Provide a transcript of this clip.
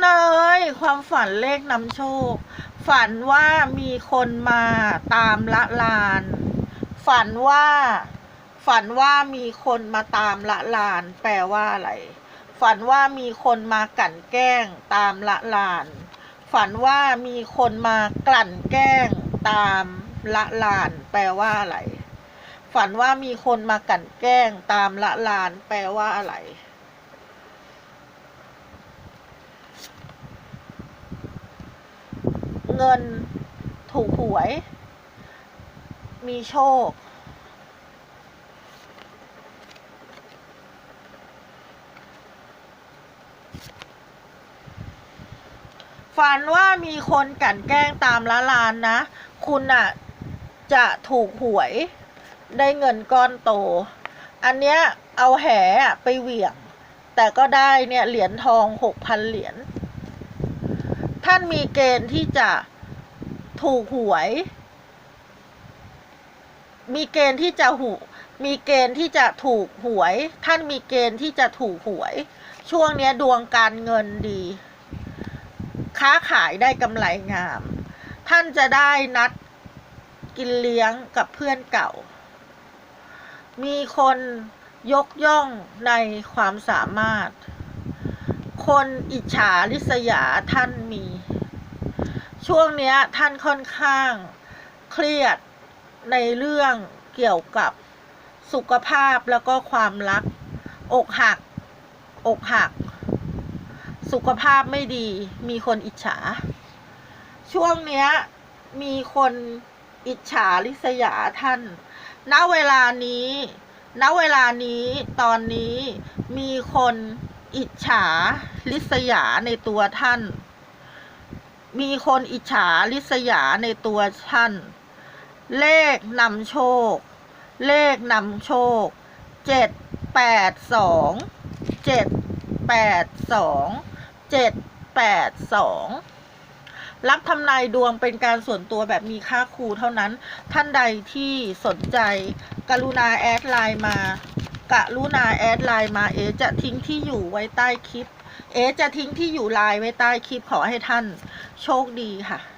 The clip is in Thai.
เนยความฝันเลขนำโชค ฝันว่ามีคนมาตามละลาน ฝันว่า ฝันว่ามีคนมาตามละลาน แปลว่าอะไร ฝันว่ามีคนมากลั่นแกล้ง ตามละลาน ฝันว่ามีคนมากลั่นแกล้ง ตามละลาน แปลว่าอะไร ฝันว่ามีคนมากลั่นแกล้ง ตามละลาน แปลว่าอะไร งิน ถูกหวย มีโชค ฝันว่ามีคนกลั่นแกล้งตามละลานนะ คุณอะจะถูกหวยได้เงินก้อนโต อันเนี้ยเอาแหอะไปเหวี่ยง แต่ก็ได้เนี่ยเหรียญทองหกพันเหรียญ ท่านมีเกณฑ์ที่จะ ถูกหวย มีเกณฑ์ที่จะหูมีเกณฑ์ที่จะถูกหวย ท่านมีเกณฑ์ที่จะถูกหวย ช่วงนี้ดวงการเงินดี ค้าขายได้กำไรงาม ท่านจะได้นัดกินเลี้ยงกับเพื่อนเก่า มีคนยกย่องในความสามารถ คนอิจฉาริษยาท่านมี ช่วงเนี้ยท่านค่อนข้างเครียดในเรื่องเกี่ยวกับสุขภาพแล้วก็ความรัก อกหัก อกหัก สุขภาพไม่ดีมีคนอิจฉา ช่วงเนี้ยมีคนอิจฉาริษยาท่าน ณ เวลานี้ ณ เวลานี้ตอนนี้มีคนอิจฉาริษยาในตัวท่าน มีคนอิจฉาริษยาในตัวท่าน เลขนำโชค เลขนำโชค เจ็ดแปดสองเจ็ดแปดสองเจ็ดแปดสองรับทำนายดวงเป็นการส่วนตัวแบบมีค่าครูเท่านั้น ท่านใดที่สนใจ กรุณาแอดไลน์มากรุณาแอดไลน์มาเอจะทิ้งที่อยู่ไว้ใต้คลิป เอจะทิ้งที่อยู่ไลน์ไว้ใต้คลิปขอให้ท่าน โชคดีค่ะ